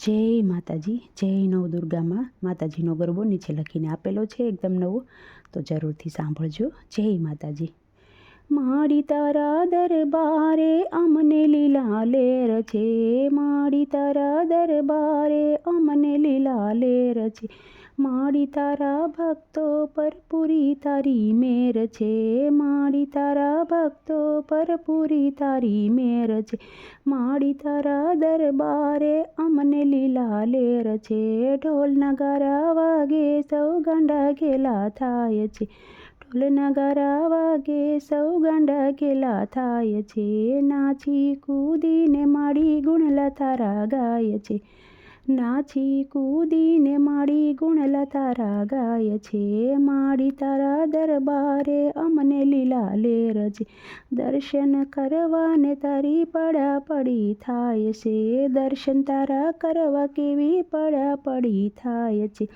જય માતાજી, જય નવ દુર્ગામાં માતાજીનો ગરબો નીચે લખીને આપેલો છે એકદમ નવો. તો જરૂરથી સાંભળજો. જય માતાજી. માડી તારા દરબારે અમને લીલા લેર છે. માડી તારા દરબારે અમને લીલા લેર છે. માડી તારા ભક્તો પર પૂરી તારી મેર છે. માડી તારા ભક્તો પર પૂરી તારી મેર છે. માડી તારા દરબારે અમને લીલા લેર છે. ઢોલ નગારા વાગે સૌ ગાંડા ગેલા થાય છે. ઢોલ નગારા વાગે સૌ ગાંડા ગેલા થાય છે. નાચી કૂદીને માડી ગુણલા તારા ગાય છે. નાચી કૂદીને માડી ગુણલા તારા ગાય છે માડી તારા દરબારે અમને લીલા લેર છે દર્શન કરવાને તારી પડા પડી થાય છે દર્શન તારા કરવા કેવી પડા પડી થાય છે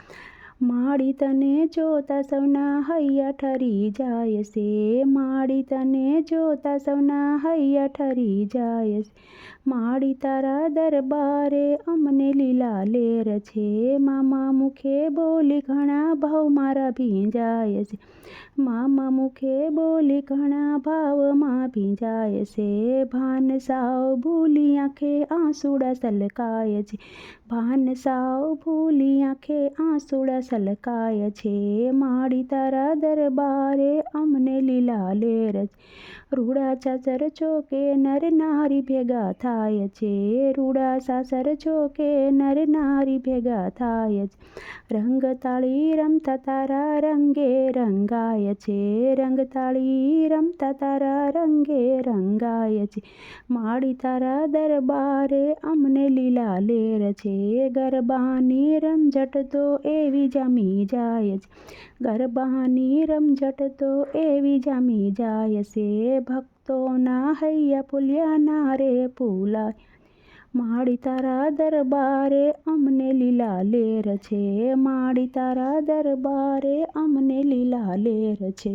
માડી તને જોતા સૌના હૈયા ઠરી જાય છે. માડી તને જોતા સૌના હૈયા ઠરી જાય છે. માડી તારા દરબારે અમને લીલા લેર છે. મામા મુખે બોલી ઘણા ભાવ મારા ભીંજાય છે. મામા મુખે બોલી ઘણા ભાવમાં ભીંજાય છે. ભાન સાવ ભૂલી આંખે આંસુડા સલકાય છે. ભાન સાવ ભૂલી આંખે આંસુડા સલકાય છે. માડી તારા દરબારે અમને લીલા લેર રૂડા સાસર ચોકે નર નારી ભેગા થાય છે. રૂડા સાસર ચોકે નર નારી ભેગા થાય છે. રંગ તાળી રમતા તારા રંગે રંગાય છે. રંગ તાળી રમતા તારા રંગે રંગાય છે. માડી તારા દરબારે અમને લીલા લેર છે. ગરબાની રમઝટ તો એવી જામી જાય છે ગરબાની રમઝટ તો એવી જામી જાય છે ભક્તોના હૈયા પુલ્યાના રે પુલાય. માડી તારા દરબારે અમને લીલા લેર છે. માડી તારા દરબારે અમને લીલા લેર છે.